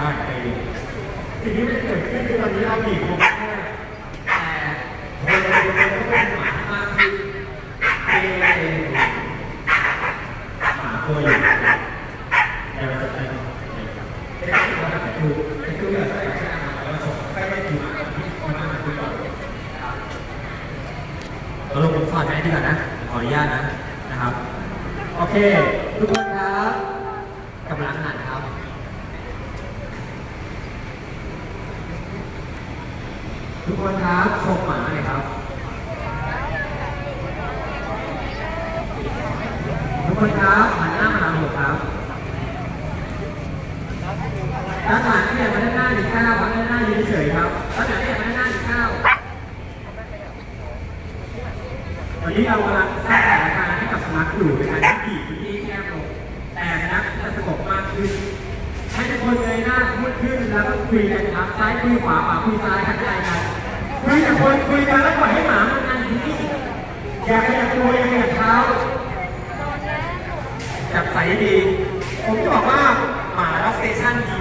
ช่ไปสิ่งที่มันเกิดขึ้นคือตอนนี้เราบีบมแค่แต่เราเป็นก็เป็นหมามากขึ้นหมาตัวใหญ่แต่เราจะไปแต่ที่เราจะคือจะคือแบบใส่แค่อาหารแล้วส่งไปให้ถึงหมาที่คนนั้นคือก่อนเราลงผมถอดแมสดีกว่านะขออนุญาตนะนะครับ โอเค ทุกคนครับกำลังหันครับ ทุกคนครับชมหมาหน่อยครับ ทุกคนครับหันหน้ามาหาผมครับด้านหลังเนี่ยมาด้านหน้าหนึ่งเก้าครับด้านหน้ายืนเฉยครับด้านหลังเนี่ยมาด้านหน้าหนึ่งเก้าตอนนี้เรากำลังสร้างสถานการณ์ให้กับสุนัขอยู่ในการที่บีพื้นที่แคบลงแต่นัขจะสงบมากขึ้นให้ทุกคนเงยหน้าพูดขึ้นแล้วก็คุยกันครับซ้ายคุยขวาขวาคุยซ้ายทักทายกัน คุยกับคนคุยกันแล้วปล่อยให้หมามันนั่งอยู่นี่อยากขยับตัวอย่าขยับเท้าจับใส่ดี ผมจะบอกว่าหมาล็อกสเตชันดี